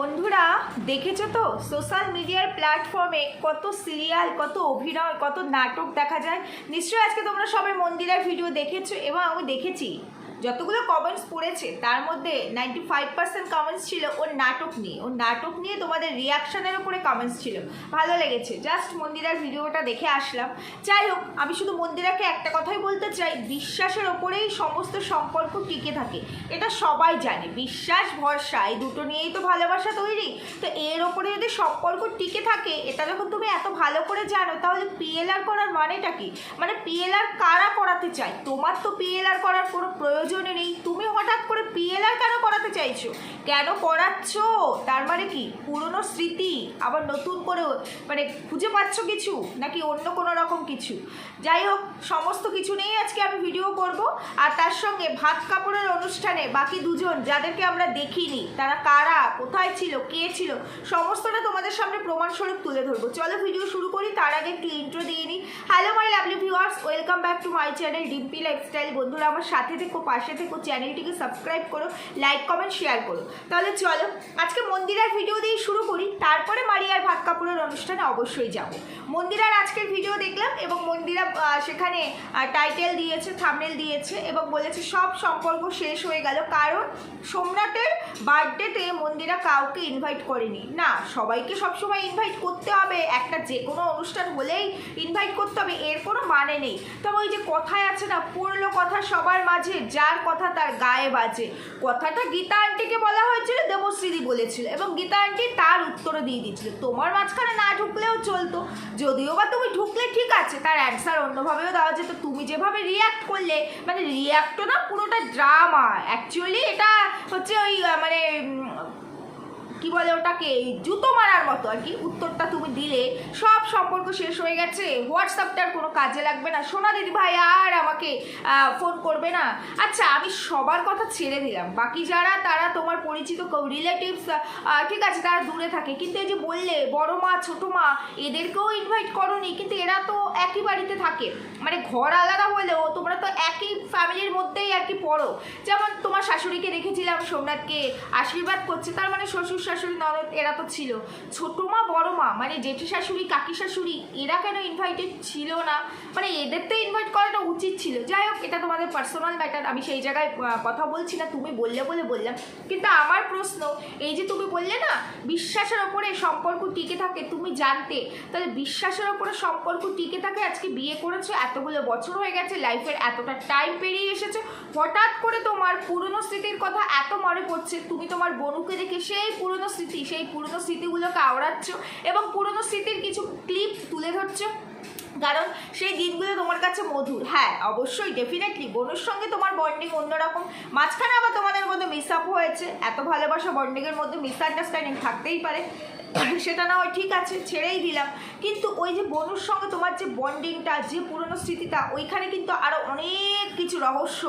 বন্ধুরা, দেখেছ তো? সোশ্যাল মিডিয়ার প্ল্যাটফর্মে কত সিরিয়াল কত অভিনয়, কত নাটক দেখা যায়। নিশ্চয়ই আজকে তোমরা সবাই মন্দিরের ভিডিও দেখেছ এবং আমি দেখেছি। যতগুলো কমেন্টস পড়েছে, তার মধ্যে নাইনটি ফাইভ পার্সেন্ট কমেন্টস ছিল ওর নাটক নিয়ে। ওর নাটক নিয়ে তোমাদের রিয়াকশানের উপরে কমেন্টস ছিল। ভালো লেগেছে। জাস্ট মন্দিরার ভিডিওটা দেখে আসলাম। যাই হোক, আমি শুধু মন্দিরাকে একটা কথাই বলতে চাই, বিশ্বাসের ওপরেই সমস্ত সম্পর্ক টিকে থাকে। এটা সবাই জানে। বিশ্বাস, ভরসা, এই দুটো নিয়েই তো ভালোবাসা তৈরি। তো এর ওপরে যদি সম্পর্ক টিকে থাকে, এটা যখন তুমি এত ভালো করে জানো, তাহলে পিএলআর করার মানেটা কি? মানে পিএলআর কারা করাতে চায়? তোমার তো পিএলআর করার কোনো প্রয়োজনই নেই। তুমি হঠাৎ করে পিএলআর কেন করাতে চাইছো? কেন করাচ্ছ? তার মানে কি? পুরনো স্মৃতি, আবার নতুন করে মানে খুঁজে পাচ্ছ কিছু? নাকি অন্য কোনো রকম কিছু? যাই হোক, সমস্ত কিছু নিয়েই আজকে আমি ভিডিও করব। আর তার সঙ্গে ভাত কাপড়ের অনুষ্ঠানে বাকি দুজন যাদেরকে আমরা দেখিনি, তারা কারা, কোথায় ছিল, কে ছিল, সমস্তটা তোমাদের সামনে প্রমাণস্বরূপ তুলে ধরবো। চলো ভিডিও শুরু করি, তার আগে একটু ইন্ট্রো দিয়ে নিই। Hello my lovely viewers welcome back to my channel Dimpi lifestyle বন্ধুরা, আমার সাথে থেকো, পাশে থেকো চ্যানেলটিকে সাবস্ক্রাইব করো লাইক কমেন্ট শেয়ার করো। তাহলে চলো, আজকে মন্দিরার ভিডিও দিয়ে শুরু করি। তারপরে মারিয়ার ভাত কাপড়ের অনুষ্ঠানে অবশ্যই যাব। মন্দিরার আজকের ভিডিও দেখলাম এবং মন্দিরা সেখানে টাইটেল দিয়েছে থামনেল দিয়েছে এবং বলেছে সব সম্পর্ক শেষ হয়ে গেল। কারণ সোমনাথের বার্থডেতে মন্দিরা কাউকে ইনভাইট করেনি। না সবাইকে সবসময় ইনভাইট করতে হবে। একটা যে কোনো অনুষ্ঠান হলেই ইনভাইট করতে হবে এর কোনো মানে নেই। তবে ওই যে কথায় আছে না পড়ল কথা সবার মাঝে যার কথা তার গায়ে বাজে। কথাটা গীতা আন্টিকে বলা হয়েছিল দেবশ্রীদি বলেছিল এবং গীতা আন্টি তার উত্তরও দিয়ে দিয়েছিল। তোমার মাঝখানে না ঢুকলেও চলতো। যদিও বা তুমি ঢুকলে ঠিক আছে তার অ্যান্সার অন্যভাবেও দেওয়া যেত। তুমি যেভাবে রিয়াক্ট করলে মানে রিয়াক্টও না পুরোটা ড্রামা অ্যাকচুয়ালি এটা হচ্ছে ওই আহ, মানে উম, কি বলে ওটাকে? জুতো মারার মতো আর কি। উত্তরটা তুমি দিলে। সব সম্পর্ক শেষ হয়ে গেছে। হোয়াটসঅ্যাপটার কোনো কাজে লাগবে না। সোনা দিদি ভাই আর আমাকে ফোন করবে না। আচ্ছা আমি সবার কথা ছেড়ে দিলাম। বাকি যারা, তারা তোমার পরিচিত রিলেটিভস ঠিক আছে, তারা দূরে থাকে। কিন্তু এই যে বললে, বড় মা, ছোটো মা, এদেরকেও ইনভাইট করনি। কিন্তু এরা তো একই বাড়িতে থাকে। মানে ঘর আলাদা হলেও তোমরা তো একই ফ্যামিলির মধ্যেই আর কি পড়ো। যেমন তোমার শাশুড়িকে দেখেছিলাম, সোমনাথকে আশীর্বাদ করছে। তার মানে শ্বশুর শাশুড়ি ননদ এরা তো ছিল। ছোট মা, বড় মা মানে জেঠু শাশুড়ি, কাকি শাশুড়ি, এরা কেন ইনভাইটেড ছিল না? মানে এদের তো ইনভাইট করাটা উচিত ছিল। যাই হোক, এটা তোমাদের পার্সোনাল ম্যাটার আমি সেই জায়গায় কথা বলছি না, তুমি বললে বলে বললাম। কিন্তু আমার প্রশ্ন, এই যে তুমি বললে না, বিশ্বাসের ওপরে সম্পর্ক টিকে থাকে, তুমি জানতে, তাহলে বিশ্বাসের ওপরে সম্পর্ক টিকে থাকে, আজকে বিয়ে করেছ, এতগুলো বছর হয়ে গেছে লাইফের এতটা টাইম পেরিয়ে এসেছে, হঠাৎ করে তোমার পুরনো স্মৃতির কথা এত মনে পড়ছে, তুমি তোমার বনুকে দেখে সেই পুরনো স্মৃতি, সেই পুরনো স্মৃতিগুলোকে আওড়াচ্ছ এবং পুরনো স্মৃতির কিছু ক্লিপ তুলে ধরছ। কারণ সেই দিনগুলো তোমার কাছে মধুর। হ্যাঁ অবশ্যই ডেফিনেটলি বনুর সঙ্গে তোমার বন্ডিং অন্যরকম মাঝখানে আবার তোমাদের মধ্যে মিস আপ হয়েছে। এত ভালোবাসা বন্ডিংয়ের মধ্যে মিসআন্ডারস্ট্যান্ডিং থাকতেই পারে। সেটা না হয় ঠিক আছে, ছেড়েই দিলাম। কিন্তু ওই যে বনুর সঙ্গে তোমার যে বন্ডিংটা যে পুরনো স্মৃতিটা, ওইখানে কিন্তু আরও অনেক কিছু রহস্য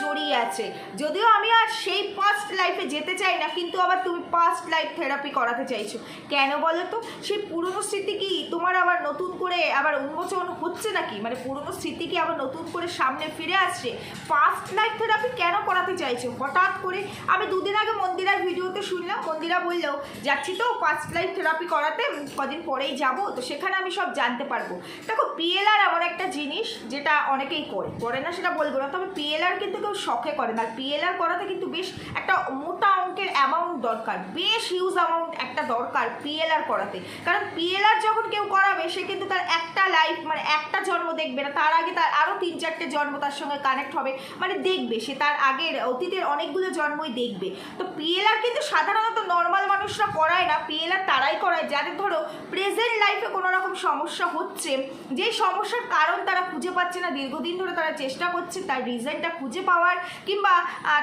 জড়িয়ে আছে। যদিও আমি আর সেই পাস্ট লাইফে যেতে চাই না, কিন্তু আবার তুমি পাস্ট লাইফ থেরাপি করাতে চাইছো। কেন বলো তো? সেই পুরনো স্মৃতি কি তোমার আবার নতুন করে আবার উন্মোচন হচ্ছে নাকি? মানে পুরনো স্মৃতি কি আবার নতুন করে সামনে ফিরে আসছে? পাস্ট লাইফ থেরাপি কেন করাতে চাইছো? হঠাৎ করে আমি দুদিন আগে মন্দিরার ভিডিওতে শুনলাম, মন্দিরা বললেও যাচ্ছি তো পাস্ট লাইফ থেরাপি করাতে কদিন পরেই যাব। তো সেখানে আমি সব জানতে পারব। দেখো পিএলআর এমন একটা জিনিস যেটা অনেকেই করে। করে না সেটা বলব না, তবে পিএলআর কিন্তু কেউ শখে করে না। আর পিএলআর করাতে কিন্তু বেশ একটা মোটা অঙ্কের অ্যামাউন্ট দরকার। বেশ হিউজ অ্যামাউন্ট একটা দরকার পিএলআর করাতে। কারণ পিএলআর যখন কেউ করাবে, সে কিন্তু তার একটা লাইফ মানে একটা জন্ম দেখবে না। তার আগে তার আরও তিন চারটে জন্ম তার সঙ্গে কানেক্ট হবে। মানে দেখবে সে তার আগের অতীতের অনেকগুলো জন্মই দেখবে। তো পিএলআর কিন্তু সাধারণত নর্মাল মানুষরা করায় না। পিএলআর তারাই করায়। যাদের ধরো প্রেজেন্ট লাইফে কোনো রকম সমস্যা হচ্ছে, যে সমস্যার কারণ তারা খুঁজে পাচ্ছে না, দীর্ঘদিন ধরে তারা চেষ্টা করছে তার রিজনটা খুঁজে পাওয়ার, কিংবা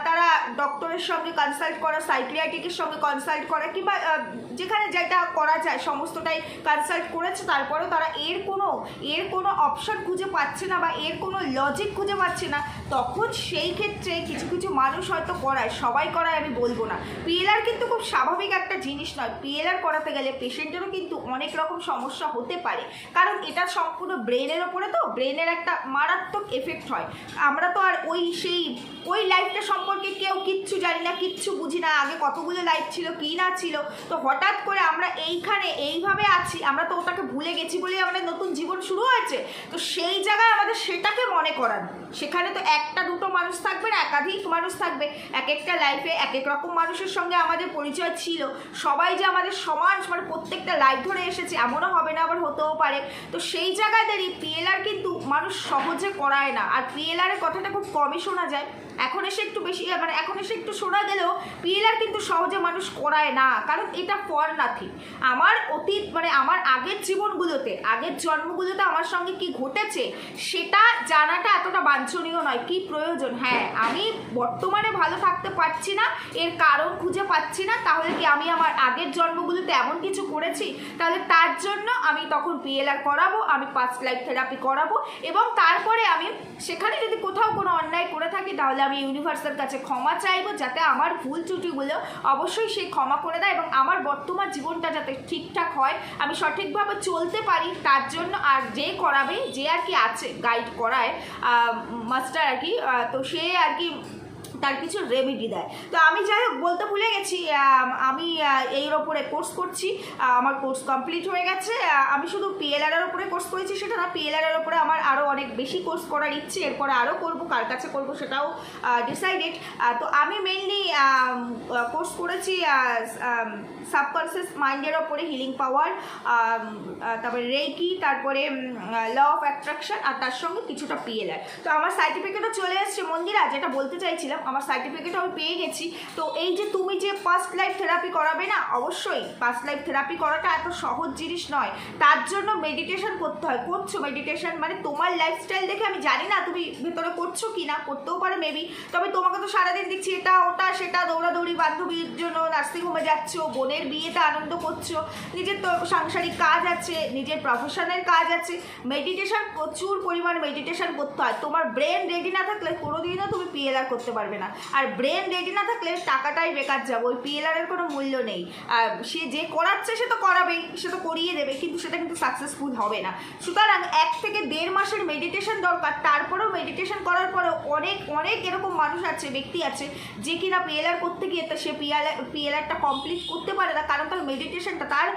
তারা ডক্টরের সঙ্গে কনসাল্ট করা সাইক্রিয়াটিকের সঙ্গে কনসাল্ট করা কিংবা যেখানে যেটা করা যায়, সমস্তটাই কনসাল্ট করেছে, তারপরেও তারা এর কোনো এর কোনো অপশন খুঁজে পাচ্ছে না বা এর কোনো লজিক খুঁজে পাচ্ছে না। তখন সেই ক্ষেত্রে কিছু কিছু মানুষ হয়তো করায়, সবাই করায় আমি বলব না। পিএলআর কিন্তু খুব স্বাভাবিক একটা জিনিস নয়। পিএলআর করাতে গেলে পেশেন্টেরও কিন্তু অনেক রকম সমস্যা হতে পারে। কারণ এটা সম্পূর্ণ ব্রেনের ওপরে তো, ব্রেনের একটা মারাত্মক এফেক্ট হয়। আমরা তো আর ওই সেই, ওই লাইফটা সম্পর্কে কেউ কিচ্ছু জানি না, কিচ্ছু বুঝি না, আগে কতগুলো লাইফ ছিল, কি না ছিল। তো হঠাৎ করে আমরা এইখানে এইভাবে আছি, আমরা তো ওটাকে ভুলে গেছি বলেই আমাদের নতুন জীবন শুরু হয়েছে। তো সেই জায়গায় আমাদের সেটাকে মনে করান। সেখানে তো একটা দুটো মানুষ থাকবে না, একাধিক মানুষ থাকবে। এক একটা লাইফে এক এক রকম মানুষের সঙ্গে আমাদের পরিচয় ছিল। সবাই যে আমাদের সমান মানে প্রত্যেকটা লাইফ ধরে এসেছে, এমনও হবে না, আবার হতেও পারে। তো সেই জায়গায় দাঁড়িয়ে পিএলআর কিন্তু মানুষ সহজে করায় না। আর পিএলআরের কথাটা খুব কমই শোনা যায়। এখন এসে একটু বেশি মানে এখন এসে একটু শোনা গেলেও পিএলআর কিন্তু সহজে মানুষ করায় না, কারণ এটা ফর নাথিং আমার অতীত মানে আমার আগের জীবনগুলোতে, আগের জন্মগুলোতে আমার সঙ্গে কি ঘটেছে, সেটা জানাটা এতটা বাঞ্ছনীয় নয়, কি প্রয়োজন? হ্যাঁ আমি বর্তমানে ভালো থাকতে পারছি না, এর কারণ খুঁজে পাচ্ছি না, তাহলে কি আমি আমার আগের জন্মগুলোতে এমন কিছু করেছি? তাহলে তার জন্য আমি তখন পিএলআর করাবো, আমি পাস্ট লাইফ থেরাপি করাবো, এবং তারপরে আমি সেখানে যদি কোথাও কোনো অন্যায় করে থাকি, তাহলে আমি ইউনিভার্সের কাছে ক্ষমা চাইব যাতে আমার ভুল ত্রুটিগুলো অবশ্যই সে ক্ষমা করে দেয় এবং আমার বর্তমান জীবনটা যাতে ঠিকঠাক হয়, আমি সঠিকভাবে চলতে পারি, তার জন্য আর যে করাবে, যে আর কি আছে গাইড করায় মাস্টার আর কি তো সে আর কি তার কিছু রেমেডি দেয়। তো আমি যাই হোক, বলতে ভুলে গেছি, আমি এর ওপরে কোর্স করছি আমার কোর্স কমপ্লিট হয়ে গেছে আমি শুধু পিএলআর এর ওপরে কোর্স করেছি সেটা না পিএলআর এর ওপরে আমার আরও অনেক বেশি কোর্স করার ইচ্ছে, এরপরে আরও করব, কার কাছে করব সেটাও ডিসাইডেড তো আমি মেনলি কোর্স করেছি সাবকনসিয়াস মাইন্ডের ওপরে হিলিং পাওয়ার তারপরে রেকি তারপরে ল অফ অ্যাট্রাকশন আর তার সঙ্গে কিছুটা পিএলআর তো আমার সার্টিফিকেটও চলে এসছে মন্দিরা, যেটা বলতে চাইছিলাম আমার সার্টিফিকেট আমি পেয়ে গেছি। তো এই যে তুমি যে ফার্স্ট লাইফ থেরাপি করাবে না, অবশ্যই ফার্স্ট লাইফ থেরাপি করাটা এত সহজ জিনিস নয়। তার জন্য মেডিটেশন করতে হয়। করছ মেডিটেশন মানে তোমার লাইফস্টাইল দেখে আমি জানি না তুমি ভেতরে করছ কি না করতেও পারে মেবি তবে তোমাকে তো সারাদিন দেখছি, এটা, ওটা, সেটা, দৌড়াদৌড়ি, বান্ধবীর জন্য নার্সিংহোমে যাচ্ছ, বোনের বিয়েতে আনন্দ করছ, নিজের তো সাংসারিক কাজ আছে, নিজের প্রফেশনের কাজ আছে। মেডিটেশন প্রচুর পরিমাণ মেডিটেশন করতে হয়। তোমার ব্রেন রেডি না থাকলে কোনোদিনও তুমি পিএলআর করতে পারবে আর ব্রেন রেডি না থাকলে টাকাটাই বেকার যাবে, ওই পিএলআর এর কোনো মূল্য নেই। আর সে যে করাচ্ছে সে তো করাবেই, সে তো করিয়ে দেবে, কিন্তু সেটা কিন্তু সাকসেসফুল হবে না। সুতরাং এক থেকে দেড় মাসের মেডিটেশন দরকার, তারপরেও মেডিটেশন করার পরেও অনেক অনেক এরকম মানুষ আছে, ব্যক্তি আছে, যে কিনা পিএলআর করতে গিয়ে তা সে পিএলআর পিএলআরটা কমপ্লিট করতে পারে না, কারণ তার মেডিটেশনটা তার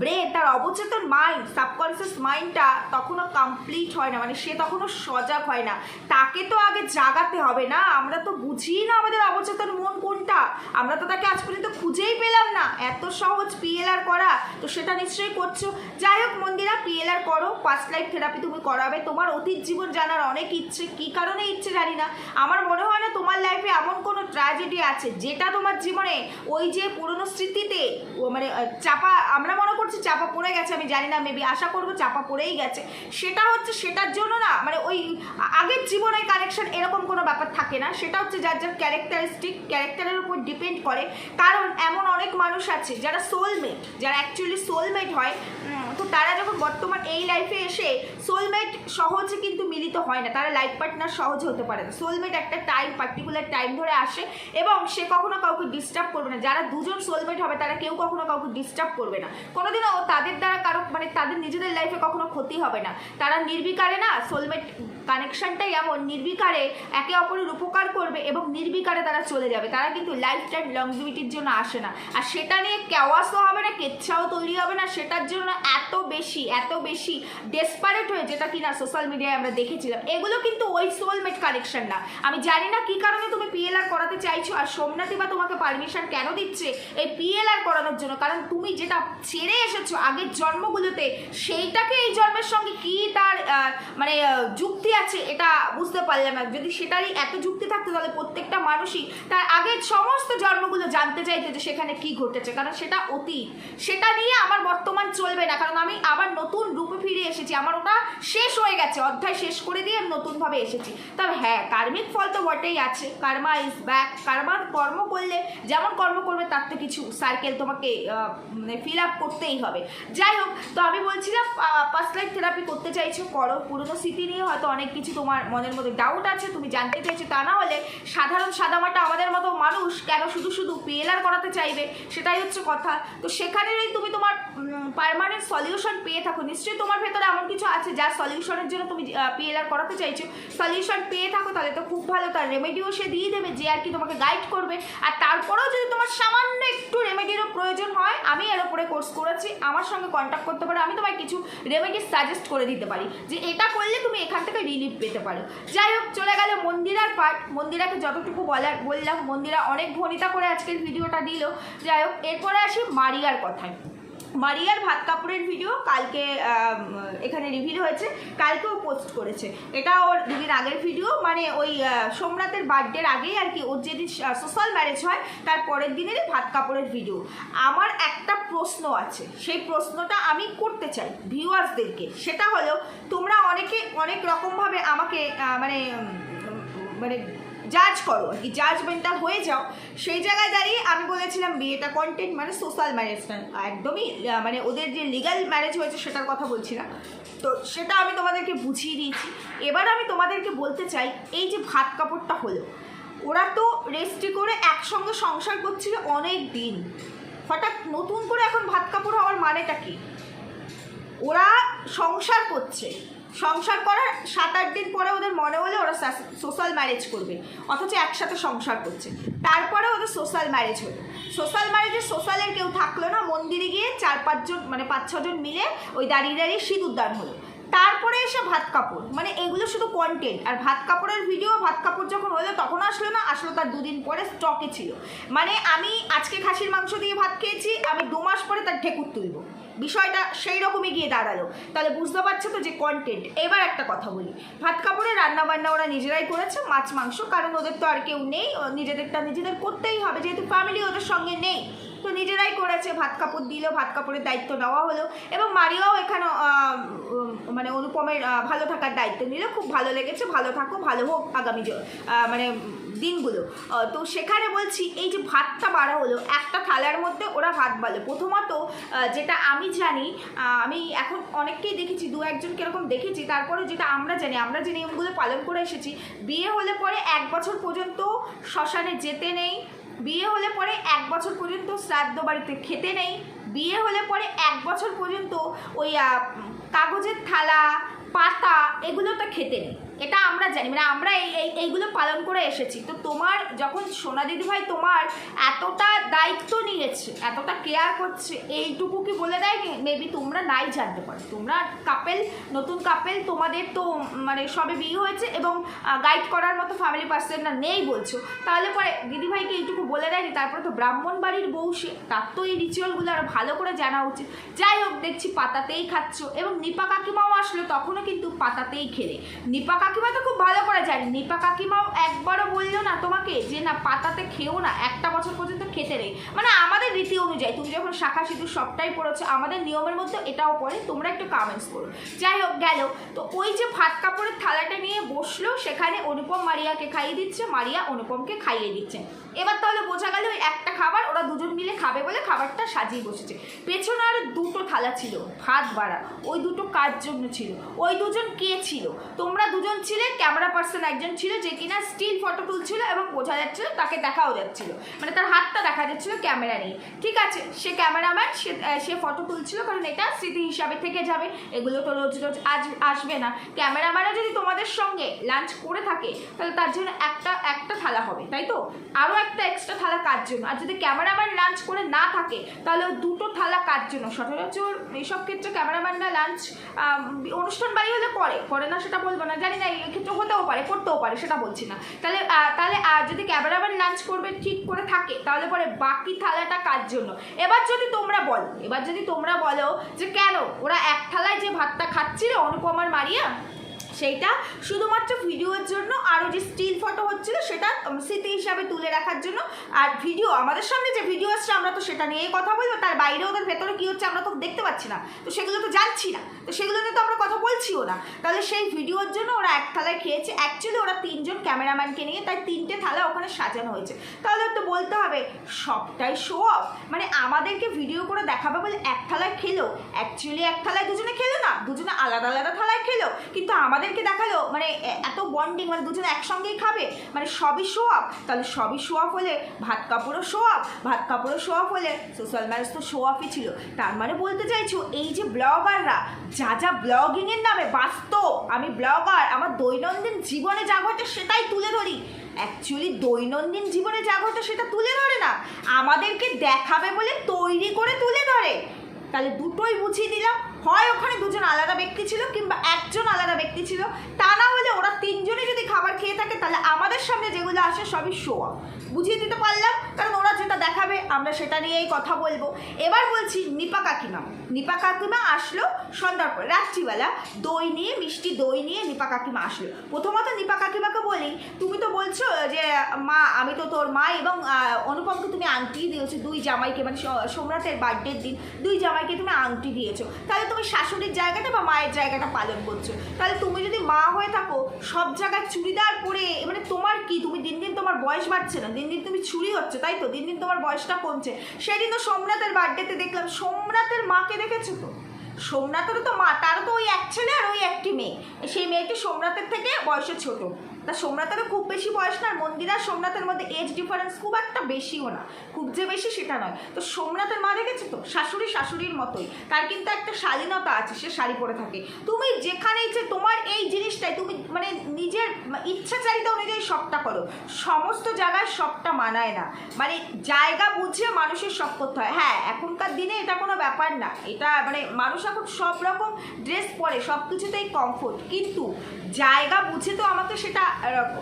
ব্রেন তার অবচেতন মাইন্ড সাবকনসিয়াস মাইন্ডটা তখনও কমপ্লিট হয় না মানে সে তখনও সজাগ হয় না। তাকে তো আগে জাগাতে হবে না, আমরা তো বুঝি না আমাদের অবচেতন মন কোনটা? আমরা তো তাকে আজ পর্যন্ত খুঁজেই পেলাম না। এত সহজ পিএলআর করা। তো সেটা নিশ্চয়ই করছ। যাই হোক মন্দিরা পিএলআর করো। পাস্ট লাইফ থেরাপি তুমি করাবে। তোমার অতীত জীবন জানার অনেক ইচ্ছে। কি কারণে ইচ্ছে জানি না। আমার মনে হয় না তোমার লাইফে এমন কোনো ট্র্যাজেডি আছে, যেটা তোমার জীবনে ওই যে পুরনো স্মৃতিতে মানে চাপা, আমরা মনে করছি চাপা পড়ে গেছে, আমি জানি না মেবি আশা করব চাপা পড়েই গেছে। সেটা হচ্ছে সেটার জন্য না মানে ওই আগের জীবনের কানেকশন এরকম কোনো ব্যাপার থাকে না। সেটা হচ্ছে যার যার ক্যারেক্টারিস্টিক ক্যারেক্টারের উপর ডিপেন্ড করে। কারণ এমন অনেক মানুষ আছে যারা সোলমেট যারা অ্যাকচুয়ালি সোলমেট হয়। তো তারা যখন বর্তমান এই লাইফে এসে সোলমেট সহজে কিন্তু মিলিত হয় না। তারা লাইফ পার্টনার সহজে হতে পারে না। সোলমেট একটা টাইম পার্টিকুলার টাইম ধরে আসে এবং সে কখনো কাউকে ডিস্টার্ব করবে না। যারা দুজন সোলমেট হবে, তারা কেউ কখনো কাউকে ডিস্টার্ব করবে না। কোনোদিনও তাদের দ্বারা কারও মানে তাদের নিজেদের লাইফে কখনো ক্ষতি হবে না। তারা নির্বিকারে না সোলমেট কানেকশনটাই এমন, নির্বিকারে একে অপরের উপকার করবে এবং নির্বিকারে তারা চলে যাবে। তারা কিন্তু লাইফ টাইম লংজিভিটির জন্য আসে না। আর সেটা নিয়ে কেওয়াসও হবে না, কেচ্ছাও তৈরি হবে না। সেটার জন্য এত বেশি এত বেশি ডেসপারেট হয়ে, যেটা কিনা সোশ্যাল মিডিয়ায় আমরা দেখেছিলাম, এগুলো কিন্তু ওই সোলমেট কানেকশন না। আমি জানি না কি কারণে তুমি পিএলআর করাতে চাইছো, আর সোমনাথী বা তোমাকে পারমিশন কেন দিচ্ছে এই পিএলআর করানোর জন্য? কারণ তুমি যেটা ছেড়ে এসেছ আগের জন্মগুলোতে, সেইটাকে এই জন্মের সঙ্গে কি তার মানে যুক্তি আছে, এটা বুঝতে পারলাম না যদি সেটারই এত যুক্তি থাকতো, তাহলে প্রত্যেকটা মানুষই তার আগের সমস্ত জন্মগুলো জানতে চাইতো যে সেখানে কি ঘটেছে, কারণ সেটা অতীত। সেটা নিয়ে আমার বর্তমান চলবে না, কারণ আমি আবার নতুন রূপে ফিরে এসেছি। আমার ওটা শেষ হয়ে গেছে, অধ্যায় শেষ করে দিয়ে আমি নতুনভাবে এসেছি। তবে হ্যাঁ কার্মিক ফল তো বটেই আছে। কার্মা ইজ ব্যাক কার্মার কর্ম করলে, যেমন কর্ম করবে, তার তো কিছু সার্কেল তোমাকে মানে ফিল আপ করতেই হবে। যাই হোক, তো আমি বলছিলাম লাইফ থেরাপি করতে চাইছো, করো। পুরনো স্মৃতি নিয়ে হয়তো অনেক কিছু তোমার মনের মধ্যে ডাউট আছে, তুমি জানতে চাইছো তা না হলে সাধারণ সাদামাটা আমাদের মতো মানুষ কেন শুধু শুধু পিএলআর করাতে চাইবে? সেটাই হচ্ছে কথা। তো সেখানে তুমি তোমার পারমানেন্ট সলিউশন পেয়ে থাকো। নিশ্চয়ই তোমার ভেতরে এমন কিছু আছে যার সলিউশনের জন্য তুমি পিএলআর করাতে চাইছো। সলিউশন পেয়ে থাকো, তাহলে তো খুব ভালো। তার রেমেডিও সে দিয়ে দেবে, যে আর কি তোমাকে গাইড করবে। আর তারপরেও যদি তোমার সামান্য একটু রেমেডিরও প্রয়োজন হয়, আমি এর উপরে কোর্স করেছি। আমার সঙ্গে কন্ট্যাক্ট করতে পারো। আমি তোমায় কিছু রেমেডি সাজেস্ট করে দিতে পারি। যে এটা করলে তুমি এখান থেকে রিলিফ পেতে পারো। যাই হোক, চলে গেল মন্দিরার পার্ট মন্দিরাকে যতটুকু বলার, বললাম, মন্দিরা অনেক ভনিতা করে আজকের ভিডিওটা দিল। যাই হোক, এরপরে আসি মারিয়ার কথায়। মারিয়ার ভাত কাপড়ের ভিডিও কালকে এখানে রিভিল হয়েছে, কালকেও পোস্ট করেছে। এটা ওর দুদিন আগের ভিডিও মানে ওই সোমনাথের বার্থডের আগেই আর কি ওর যেদিন সোশ্যাল ম্যারেজ হয়, তার পরের দিনেরই ভাত কাপড়ের ভিডিও আমার একটা প্রশ্ন আছে, সেই প্রশ্নটা আমি করতে চাই ভিউয়ার্সদেরকে। সেটা হলো, তোমরা অনেকে অনেক রকমভাবে আমাকে মানে মানে জাজ করো আর কি জাজমেন্টাল হয়ে যাও। সেই জায়গায় দাঁড়িয়ে আমি বলেছিলাম, বিয়েটা কন্টেন্ট মানে সোশ্যাল ম্যারেজটা একদমই মানে ওদের যে লিগাল ম্যারেজ হয়েছে সেটার কথা বলছি না। তো সেটা আমি তোমাদেরকে বুঝিয়ে দিয়েছি। এবার আমি তোমাদেরকে বলতে চাই, এই যে ভাত কাপড়টা হলো, ওরা তো রেস্ট্রি করে একসঙ্গে সংসার করছিল অনেক দিন। হঠাৎ নতুন করে এখন ভাত কাপড় হওয়ার মানেটা কি? ওরা সংসার করছে। সংসার করার সাত আট দিন পরে ওদের মনে হলে ওরা সোশ্যাল ম্যারেজ করবে। অথচ একসাথে সংসার করছে। তারপরে ওদের সোশ্যাল ম্যারেজ হলো। সোশ্যাল ম্যারেজে সোশ্যালের কেউ থাকল না। মন্দিরে গিয়ে চার পাঁচজন মানে পাঁচ, ছজন মিলে ওই দাঁড়িয়ে দাঁড়িয়ে শীত উদ্যান হলো। তারপরে এসে ভাত কাপড়। মানে এগুলো শুধু কন্টেন্ট আর ভাত কাপড়ের ভিডিও ভাত কাপড় যখন হলো, তখন আসলো না, আসলো তার দুদিন পরে স্টকে ছিল। মানে আমি আজকে খাসির মাংস দিয়ে ভাত খেয়েছি, আমি দু মাস পরে তার ঠেকুর তুলবো। বিষয়টা সেই রকমই গিয়ে দাঁড়াল। তাহলে বুঝতে পারছ তো যে কন্টেন্ট এবার একটা কথা বলি। ভাত কাপড়ে রান্না বান্না ওরা নিজেরাই করেছে, মাছ, মাংস, কারণ ওদের তো আর কেউ নেই নিজেদেরটা নিজেদের করতেই হবে, যেহেতু ফ্যামিলি ওদের সঙ্গে নেই। তো নিজেরাই করেছে, ভাত কাপড় দিল, ভাত কাপড়ের দায়িত্ব নেওয়া হলো এবং মারিয়াও এখানে মানে অনুপমের ভালো থাকার দায়িত্ব নিল। খুব ভালো লেগেছে, ভালো থাকো, ভালো হোক আগামী মানে দিনগুলো। তো সেখানে বলছি, এই যে ভাতটা বাড়া হলো, একটা থালার মধ্যে ওরা ভাত বালো প্রথমত যেটা আমি জানি আমি এখন অনেককেই দেখেছি, দু একজন কীরকম দেখেছি, তারপরে যেটা আমরা জানি, আমরা যে নিয়মগুলো পালন করে এসেছি, বিয়ে হলে পরে এক বছর পর্যন্ত শ্মশানে যেতে নেই বিয়ে হলে পরে এক বছর পর্যন্ত শ্রাদ্ধ বাড়িতে খেতে নেই। বিয়ে হলে পরে এক বছর পর্যন্ত ওই কাগজের থালা, পাতা, এগুলো তো খেতে নেই। এটা আমরা জানি মানে আমরা এই, এই- এইগুলো পালন করে এসেছি। তো তোমার যখন সোনা দিদিভাই তোমার এতটা দায়িত্ব নিয়েছে, এতটা কেয়ার করছে, এইটুকু কি বলে দেয় মেবি তোমরা নাই জানতে পারো। তোমরা কাপেল নতুন কাপেল তোমাদের তো মানে সবে বিয়ে হয়েছে এবং গাইড করার মতো ফ্যামিলি পার্সন না নেই বলছো। তাহলে পরে দিদিভাইকে এইটুকু বলে দেয়নি, তারপরে তো ব্রাহ্মণ বাড়ির বউ সে, তার তো এই রিচুয়ালগুলো আরও ভালো করে জানা উচিত। যাই হোক, দেখছি পাতাতেই খাচ্ছ। এবং নিপা কাকিমাও আসলো, তখনও কিন্তু পাতাতেই খেলে। নিপা কাকিমা তো খুব ভালো করে জানি। নিপা কাকিমাও একবারও বলল না তোমাকে যে, না, পাতাতে খেও না, একটা বছর পর্যন্ত খেতে নেই। মানে আমাদের রীতি অনুযায়ী, তুমি যখন শাখা সিঁদুর সবটাই পড়েছো, আমাদের নিয়মের মধ্যে এটাও পড়ে, তোমরা একটু কামেন্টস করো। যাই হোক, গেল। তো ওই যে ভাত কাপড়ের থালাটা নিয়ে বসল, সেখানে অনুপম মারিয়াকে খাইয়ে দিচ্ছে, মারিয়া অনুপমকে খাইয়ে দিচ্ছে। এবার তাহলে বোঝা গেল ওই একটা খাবার, ওরা দুজন মিলে খাবে বলে খাবারটা সাজিয়ে বসেছে। পেছনে আরও দুটো থালা ছিল, ভাত বাড়া, ওই দুটো কার জন্য ছিল? ওই দুজন কে ছিল? তোমরা দুজন ছিলে ক্যামেরা পার্সন একজন ছিল যে কিনা স্টিল ফটো তুলছিল এবং বোঝা যাচ্ছিল, তাকে দেখাও যাচ্ছিল। মানে তার হাতটা দেখা যাচ্ছিল ক্যামেরা নিয়ে। ঠিক আছে, সে ক্যামেরাম্যান সে সে ফটো তুলছিল কারণ এটা স্মৃতি হিসাবে থেকে যাবে। এগুলো তো রোজ রোজ আজ আসবে না। ক্যামেরাম্যানও যদি তোমাদের সঙ্গে লাঞ্চ করে থাকে, তাহলে তার জন্য একটা একটা থালা হবে, তাই তো? আরও একটা এক্সট্রা থালা কার জন্য? আর যদি ক্যামেরাম্যান লাঞ্চ করে না থাকে, তাহলে দুটো থালা কার জন্য? সচরাচর এইসব ক্ষেত্রে ক্যামেরাম্যানরা লাঞ্চ অনুষ্ঠান বাড়ি হলে করে। করে না সেটা বলব না, জানি না এই ক্ষেত্রে হতেও পারে, করতেও পারে, সেটা বলছি না। তাহলে তাহলে যদি ক্যামেরাম্যান নাচ করবে, ঠিক করে থাকে, তাহলে পরে বাকি থালাটা কার জন্য? এবার যদি তোমরা বলো, এবার যদি তোমরা বলো যে কেন ওরা এক থালায় যে ভাতটা খাচ্ছিল, অনুপমার মারিয়া? সেইটা শুধুমাত্র ভিডিওর জন্য আরও যে স্টিল ফটো হচ্ছিল সেটা স্মৃতি হিসাবে তুলে রাখার জন্য। আর ভিডিও আমাদের সামনে যে ভিডিও আসছে, আমরা তো সেটা নিয়েই কথা বলব। তার বাইরে ওদের ভেতরে কী হচ্ছে, আমরা তো দেখতে পাচ্ছি না। তো সেগুলো তো জানছি না। তো সেগুলো নিয়ে তো আমরা কথা বলছিও না। তাহলে সেই ভিডিওর জন্য ওরা এক থালায় খেয়েছে। অ্যাকচুয়ালি ওরা তিনজন ক্যামেরাম্যানকে নিয়ে তাই তিনটে থালা ওখানে সাজানো হয়েছে। তাহলে তো বলতে হবে, সবটাই শো অফ মানে আমাদেরকে ভিডিও করে দেখাবে বলে এক থালায় খেলো। অ্যাকচুয়ালি এক থালায় দুজনে খেলো না, দুজনে আলাদা আলাদা থালায় খেলো। কিন্তু আমাদেরকে দেখাল মানে এত বন্ডিং মানে দুজনে একসঙ্গেই খাবে মানে সবই শো অফ তাহলে সবই শো অফ হলে ভাত কাপড়ও শো অফ ভাত কাপড়ও শো অফ হলে সোশ্যাল ম্যারেজ তো শো অফই ছিল। তার মানে বলতে চাইছো, এই যে ব্লগাররা যা যা ব্লগিংয়ের নামে, বাস্তব, আমি ব্লগার আমার দৈনন্দিন জীবনে যা ঘটে সেটাই তুলে ধরি। অ্যাকচুয়ালি দৈনন্দিন জীবনে যা ঘটে সেটা তুলে ধরে না, আমাদেরকে দেখাবে বলে তৈরি করে তুলে ধরে। তাহলে দুটোই বুঝিয়ে দিলাম। হয় ওখানে দুজন আলাদা ব্যক্তি ছিল কিংবা একজন আলাদা ব্যক্তি ছিল, তা না হলে ওরা তিনজনে যদি খাবার খেয়ে থাকে, তাহলে আমাদের সামনে যেগুলো আসে সবই শোয়া বুঝিয়ে দিতে পারলাম, কারণ ওরা যেটা দেখাবে, আমরা সেটা নিয়েই কথা বলব। এবার বলছি নিপা কাকিমা। নিপা কাকিমা আসলো সন্ধ্যার পর, রাত্রিবেলা দই নিয়ে, মিষ্টি দই নিয়ে নিপা কাকিমা আসলো। প্রথমত নিপা কাকিমাকে বলি, তুমি তো বলছো যে, মা, আমি তো তোর মা এবং অনুপমকে তুমি আংটি দিয়েছ, দুই জামাইকে মানে সোমনাথের বার্থডের দিন, দুই জামাইকে তুমি আংটি দিয়েছ। তাহলে তুমি শাশুড়ির জায়গাটা বা মায়ের জায়গাটা পালন করছ। তাহলে তুমি যদি মা হয়ে থাকো, সব জায়গায় চুড়িদার পরে মানে তোমার কি? তুমি দিন দিন তোমার বয়স বাড়ছে না দিন দিন তুমি ছুরি হচ্ছে, তাই তো? দিন দিন তোমার বয়সটা কমছে। সেদিন তো সোমনাথের বার্থডেতে দেখলাম, সোমনাথের মাকে দেখেছ তো? সোমনাথের তো মা তার তো ওই এক ছেলে আর ওই একটি মেয়ে। সেই মেয়েটি সোমনাথের থেকে বয়সে ছোট। তা সোমনাথেরও খুব বেশি বয়স না আর মন্দির আর সোমনাথের মধ্যে এজ ডিফারেন্স খুব একটা বেশিও না, খুব যে বেশি সেটা নয়। তো সোমনাথের মা দেখেছ তো? শাশুড়ি শাশুড়ির মতোই। তার কিন্তু একটা শালীনতা আছে, সে শাড়ি পরে থাকে। তুমি যেখানে যে তোমার এই জিনিসটাই, তুমি মানে নিজের ইচ্ছাচারিতা অনুযায়ী সবটা করো। সমস্ত জায়গায় সবটা মানায় না। মানে জায়গা বুঝে মানুষের সব করতে হয়। হ্যাঁ এখনকার দিনে এটা কোনো ব্যাপার না। এটা মানে মানুষ এখন সব রকম ড্রেস পরে সব কিছুতেই কমফোর্ট কিন্তু জায়গা বুঝে তো আমাকে সেটা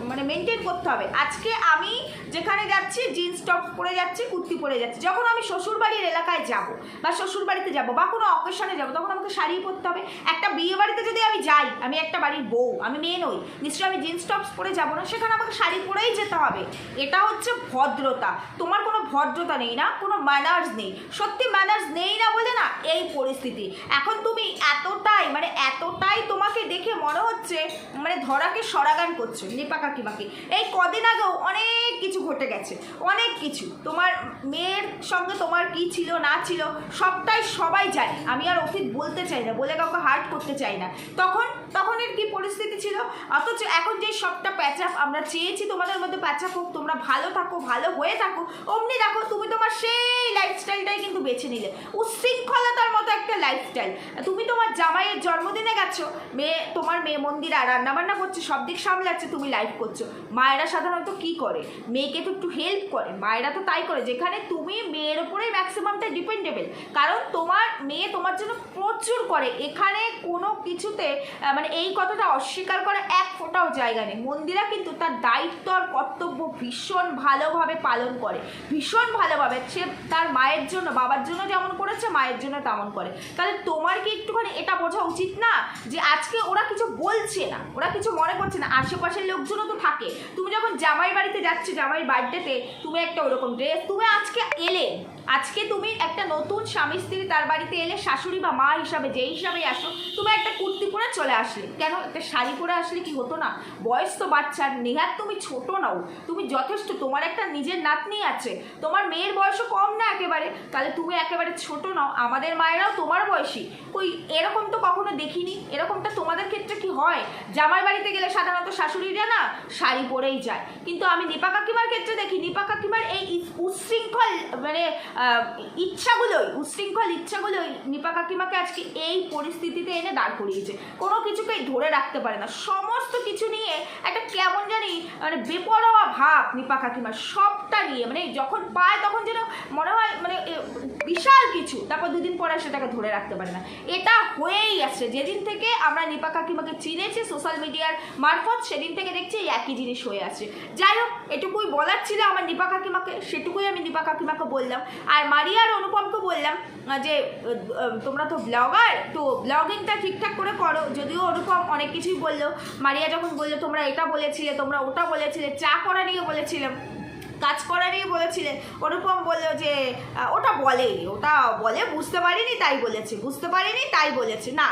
মানে মেনটেন করতে হবে। আজকে আমি যেখানে যাচ্ছি জিন্স টপ পরে যাচ্ছি, কুর্তি পরে যাচ্ছি। যখন আমি শ্বশুরবাড়ির এলাকায় যাব বা শ্বশুর বাড়িতে যাব বা কোনো অকেশনে যাব, তখন আমাকে শাড়ি পরতে হবে। একটা বিয়ে বাড়িতে যদি আমি যাই, আমি একটা বাড়ির বউ, আমি মেয়ে নই, নিশ্চয়ই আমি জিন্স টপস পরে যাব না, সেখানে আমাকে শাড়ি পরেই যেতে হবে। এটা হচ্ছে ভদ্রতা। তোমার কোনো ভদ্রতা নেই না, কোনো ম্যানার্স নেই। সত্যি ম্যানার্স নেই না বলে না, এই পরিস্থিতি। এখন তুমি এতটাই মানে এতটাই তোমাকে দেখে মনে হচ্ছে মানে ধরাকে সরাগান করছে, নেপা কাকিমাকে। এই কদিন আগেও অনেক কিছু ঘটে গেছে, অনেক কিছু। তোমার মেয়ের সঙ্গে তোমার কি ছিল, না ছিল, সবটাই সবাই জানে। আমি আর অতীত বলতে চাই না, বলে কাউকে হার্ট করতে চাই না। তখন তখনের কি পরিস্থিতি ছিল? অথচ এখন যে সবটা প্যাচাপ আমরা চেয়েছি তোমাদের মধ্যে প্যাচাপ হোক তোমরা ভালো থাকো ভালো হয়ে থাকো অমনি দেখো তুমি তোমার সেই লাইফস্টাইলটাই কিন্তু বেছে নিলে। উচ্ছৃঙ্খলতার মতো একটা লাইফস্টাইল তুমি তোমার জামাইয়ের জন্মদিনে গেছো মেয়ে তোমার মেয়ে মন্দিরা রান্নাবান্না করছে সব দিক সামলাচ্ছে তুমি লাইভ করছ। মায়েরা সাধারণত কি করে? মেয়েকে তো একটু হেল্প করে মায়েরা তো তাই করে। যেখানে তুমি মেয়ের উপরেই ম্যাক্সিমামটা ডিপেন্ডেবল কারণ তোমার মেয়ে তোমার জন্য প্রচুর করে। এখানে কোনো কিছুতে আহ, মানে এই কথাটা অস্বীকার করা এক ফোঁটাও জায়গা নেই। মন্দিরা কিন্তু তার দায়িত্ব আর কর্তব্য ভীষণ ভালোভাবে পালন করে। ভীষণ ভালোভাবে। সে তার মায়ের জন্য, বাবার জন্য যেমন করেছে, মায়ের জন্য তেমন করে। তাহলে তোমার কি একটুখানি এটা বোঝা উচিত না যে আজকে ওরা কিছু বলছে না? ওরা কিছু মনে করছে না? আশেপাশের লোকজনও তো থাকে। তুমি যখন জামাই বাড়িতে যাচ্ছ, জামাই বার্থডেতে, তুমি একটা ওরকম ড্রেস তুমি আজকে এলে, আজকে তুমি একটা নতুন স্বামী স্ত্রী তার বাড়িতে এলে, শাশুড়ি বা মা হিসাবে যেই হিসাবে আসো তুমি একটা কুর্তি পরে চলে আসলে, কেন? একটা শাড়ি পরে আসলে কি হতো না? বয়স তো বাচ্চার নেহাত তুমি ছোট নাও। তুমি যথেষ্ট, তোমার একটা নিজের নাতনি আছে। তোমার মেয়ের বয়সও কম না একেবারে। তাহলে তুমি একেবারে ছোট নাও। আমাদের মায়েরাও তোমার বয়সী। ওই এরকম তো কখনো দেখিনি। এরকমটা তোমাদের ক্ষেত্রে কি হয়? জামাই বাড়িতে গেলে সাধারণত শাশুড়িরা না শাড়ি পরেই যায়। কিন্তু আমি নিপা কাকিমার ক্ষেত্রে দেখি, নিপা কাকিমার এই উচ্ছৃঙ্খল মানে ইচ্ছাগুলোই উচ্ছৃঙ্খল ইচ্ছাগুলোই নিপা কাকিমাকে আজকে এই পরিস্থিতিতে এনে দাঁড় করিয়েছে। কোনো কিছুকেই ধরে রাখতে পারে না। সমস্ত কিছু নিয়ে একটা কেমন জানি মানে বেপরোয়া ভাব, নিপা কাকিমার সবটা লোভটা নিয়ে মানে যখন পায় তখন যেন মনে হয় মানে বিশাল কিছু, তারপর দুদিন পরে সেটাকে ধরে রাখতে পারে না। এটা হয়েই আছে। যেদিন থেকে আমরা নিপা কাকিমাকে চিনেছি সোশ্যাল মিডিয়ার মারফত, সেদিন থেকে দেখছি এই একই জিনিস হয়ে আছে। যাই হোক, এটুকুই বলার ছিল আমার নিপা কাকিমাকে, সেটুকুই আমি নিপা কাকিমাকে বললাম। আর মারিয়ার অনুপমকে বললাম যে তোমরা তো ব্লগার তো ব্লগিংটা ঠিকঠাক করে করো। যদিও অনুপম অনেক কিছুই বলল। মারিয়া যখন বলল, তোমরা এটা বলেছিলে, তোমরা ওটা বলেছিলে, চা করা নিয়ে বলেছিলাম। কাজ করারই বলেছিলেন। বলেছিলে অনুপম বলল যে ওটা বলেনি ওটা বলে, বুঝতে পারিনি, তাই বলেছে। বুঝতে পারিনি, তাই বলেছে। না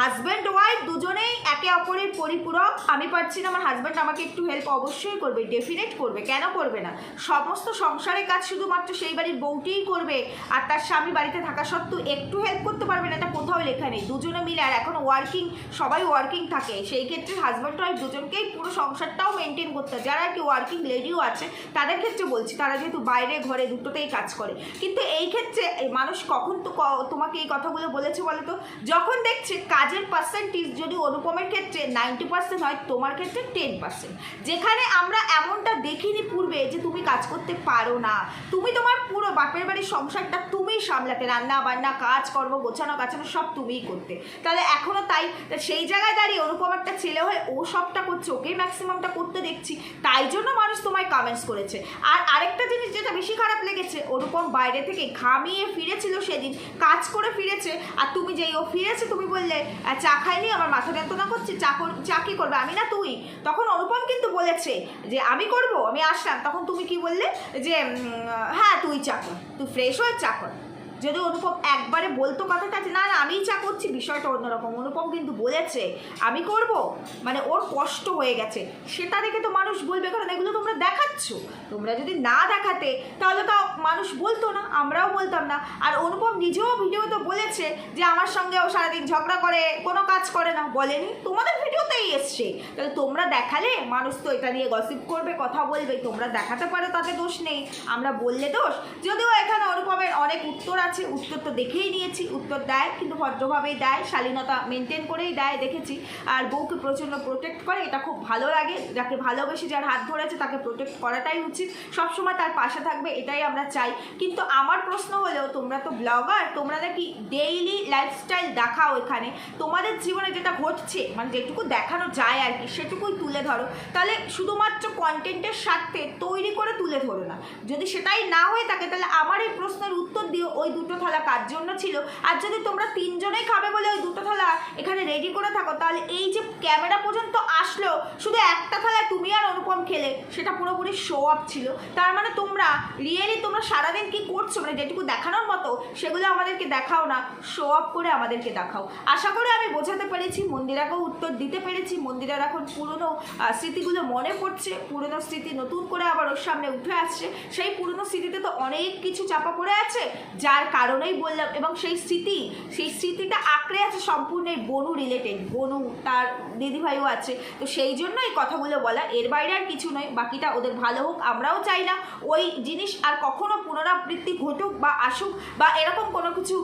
হাজব্যান্ড ওয়াইফ দুজনেই একে অপরের পরিপূরক। আমি পারছি না, আমার হাজব্যান্ড আমাকে একটু হেল্প অবশ্যই করবে ডেফিনেট করবে। কেন করবে না? সমস্ত সংসারের কাজ শুধুমাত্র সেই বাড়ির বউটিই করবে, আর তার স্বামী বাড়িতে থাকা সত্ত্বেও একটু হেল্প করতে পারবে না, এটা কোথাও লেখা নেই। দুজনে মিলে, আর এখন ওয়ার্কিং সবাই ওয়ার্কিং থাকে। সেই ক্ষেত্রে হাজব্যান্ড ওয়াইফ দুজনকেই পুরো সংসারটাও মেনটেন করতে হয়। যারা কি ওয়ার্কিং লেডিও আছে, তাদের ক্ষেত্রে বলছি, তারা যেহেতু বাইরে, ঘরে দুটোতেই কাজ করে। কিন্তু এই ক্ষেত্রে মানুষ কখন তো তোমাকে এই কথাগুলো বলেছে বলো তো? যখন দেখছে কাজের পার্সেন্টেজ যদি অনুপমের ক্ষেত্রে নাইনটি পার্সেন্ট হয়, তোমার ক্ষেত্রে টেন পার্সেন্ট। যেখানে আমরা এমনটা দেখিনি পূর্বে যে তুমি কাজ করতে পারো না। তুমি তোমার পুরো বাপের বাড়ির সংসারটা তুমিই সামলাতে রান্না বান্না কাজ কর্ম গোছানো, গাছানো, সব তুমিই করতে। তাহলে এখনও তাই সেই জায়গায় দাঁড়িয়ে অনুপম একটা ছেলে হয়ে ও সবটা করছে, ওকেই ম্যাক্সিমামটা করতে দেখছি। তাই জন্য মানুষ তোমায় কমেন্টস করেছে। আর আরেকটা জিনিস যেটা বেশি খারাপ লেগেছে, অনুপম বাইরে থেকে ঘামিয়ে ফিরেছিল সেদিন, কাজ করে ফিরেছে, আর তুমি যেই ও ফিরেছে, তুমি বললে "আহ, চা খাইনি আমার মাথা যন্ত্রণা করছে চা চা কি করবে? আমি না তুই। তখন অনুপম কিন্তু বলেছে যে আমি করব? আমি আসলাম। তখন তুমি কি বললে? যে হ্যাঁ তুই চা কর তুই ফ্রেশ হয়ে চা যদি অনুপম একবারে বলতো কথাটা যে না না, আমিই চা করছি, বিষয়টা অন্যরকম। অনুপম কিন্তু বলেছে, আমি করব? মানে ওর কষ্ট হয়ে গেছে। সেটা দেখে তো মানুষ বলবে, কারণ এগুলো তোমরা দেখাচ্ছ। তোমরা যদি না দেখাতে, তাহলে তো মানুষ বলতো না, আমরাও বলতাম না। আর অনুপম নিজেও ভিডিওতে বলেছে যে, আমার সঙ্গে ও সারাদিন ঝগড়া করে, কোনো কাজ করে না। বলেনি, তোমাদের ভিডিওতেই এসছে। তাহলে তোমরা দেখালে, মানুষ তো এটা নিয়ে গসিপ করবে, কথা বলবে, তোমরা দেখাতে পারো, তাতে দোষ নেই। আমরা বললে দোষ। যদিও এখানে অনুপমের অনেক উত্তর আছে, উত্তর তো দেখেই নিয়েছি, উত্তর দেয়, কিন্তু ভদ্রভাবেই দেয়, শালীনতা মেনটেন করেই দেয়, দেখেছি। আর বউকে প্রচণ্ড প্রোটেক্ট করে, এটা খুব ভালো লাগে, যাকে ভালোবেসে যার হাত ধরেছে, তাকে প্রোটেক্ট করাটাই উচিত। সবসময় তার পাশে থাকবে, এটাই আমরা চাই। কিন্তু আমার প্রশ্ন হলেও তোমরা তো ব্লগার তোমরা নাকি ডেইলি লাইফস্টাইল দেখাও এখানে। তোমাদের জীবনে যেটা ঘটছে মানে যেটুকু দেখানো যায় আর কি, সেটুকুই তুলে ধরো। তাহলে শুধুমাত্র কন্টেন্টের স্বার্থে তৈরি করে তুলে ধরো না। যদি সেটাই না হয়ে থাকে, তাহলে আমার এই প্রশ্নের উত্তর দিও, ওই দুটো থালা কার জন্য ছিল? আর যদি তোমরা তিনজনেই খাবে বলে ওই দুটো থালা এখানে রেডি করে থাকো, তাহলে এই যে ক্যামেরা পর্যন্ত আসলো, শুধু একটা থালা তুমি আর অনুপম খেলে, সেটা পুরোপুরি শো আপ ছিল। তার মানে তোমরা রিয়েলি তোমরা সারাদিন কি করছ? মানে যেটুকু দেখানোর মতো, সেগুলো আমাদেরকে দেখাও না শো আপ করে আমাদেরকে দেখাও। আশা করি আমি বোঝাতে পেরেছি, মন্দিরাকেও উত্তর দিতে পেরেছি। মন্দিরার এখন পুরনো স্মৃতিগুলো মনে পড়ছে। পুরনো স্মৃতি নতুন করে আবার ওর সামনে উঠে আসছে। সেই পুরনো স্মৃতিতে তো অনেক কিছু চাপা পড়ে আছে। যার কারণেই বললাম, এবং সেই স্মৃতি, সেই স্মৃতিটা আঁকড়ে আছে সম্পূর্ণ বনু রিলেটেড বনু তার দিদিভাইও আছে। তো সেই জন্য এই কথাগুলো বলা। এর বাইরে আর কিছু নয়, বাকিটা ওদের ভালো হোক, আমরাও চাই না। ওই জিনিস আর কখনো পুনরাবৃত্তি ঘটুক বা আসুক বা এরকম কোনো কিছু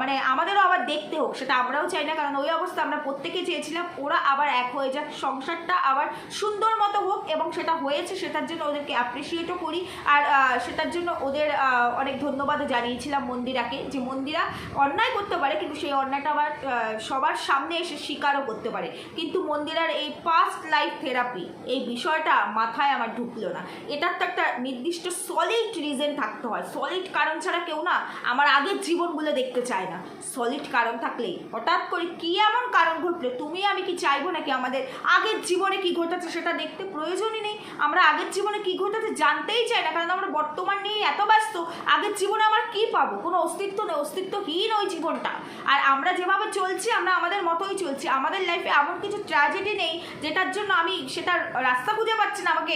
মানে আমাদেরও আবার দেখতে হোক, সেটা আমরাও চাই না, কারণ ওই অবস্থা আমরা প্রত্যেকে চেয়েছিলাম, ওরা আবার এক হয়ে যাক, সংসারটা আবার সুন্দর মতো হোক এবং সেটা হয়েছে, সেটার জন্য ওদেরকে অ্যাপ্রিসিয়েটও করি, আর সেটার জন্য ওদের অনেক ধন্যবাদও জানিয়েছিলাম মন্দিরাকে, যে মন্দিরা অন্যায় করতে পারে, কিন্তু সেই অন্যায়টা আবার সবার সামনে এসে স্বীকারও করতে পারে, কিন্তু মন্দিরার এই পাস্ট লাইফ থেরাপি এই বিষয়টা মাথায় আমার ঢুকলো না। এটার তো একটা নির্দিষ্ট সলিড রিজন থাকতে হয় সলিড কারণ ছাড়া কেউ না আমার আগের জীবনগুলো দেখতে চায় না। সলিড কারণ থাকলেই। হঠাৎ করে কি এমন কারণ ঘটলো? তুমি আমি কি চাইব নাকি আমাদের আগের জীবনে কি ঘটেছে সেটা দেখতে প্রয়োজনই নেই। আমরা আগের জীবনে কি ঘটেছে জানতেই চাই না, কারণ আমরা বর্তমান নিয়ে এত ব্যস্ত। আগের জীবনে আমার কি পাবো? কোনো অস্তিত্ব নেই। অস্তিত্বহীন ওই জীবনটা। আর আমরা যেভাবে চলছি, আমরা আমাদের মতোই চলছি। আমাদের লাইফে এমন কিছু ট্র্যাজেডি নেই, যেটার জন্য আমি সেটার রাস্তা খুঁজে পাচ্ছি না। আমাকে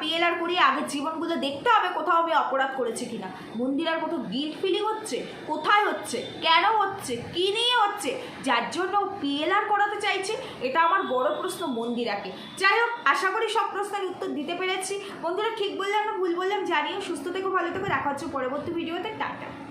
পিএলআর করিয়ে আগের জীবনগুলো দেখতে হবে কোথাও আমি অপরাধ করেছি কিনা। মন্দিরার কোথাও গিল্ট ফিলিং হচ্ছে? কোথায় হচ্ছে? কেন হচ্ছে? কি নিয়ে হচ্ছে? যার জন্য পিএলআর করাতে চাইছে, এটা আমার বড় প্রশ্ন মন্দিরাকে। যাই হোক, আশা করি সব প্রশ্নের উত্তর দিতে পেরেছি। বন্ধুরা, ঠিক বললাম না, ভুল বললাম, জানিও। সুস্থ থেকে, ভালো থেকে। দেখা হচ্ছে পরবর্তী ভিডিওতে। টাটা।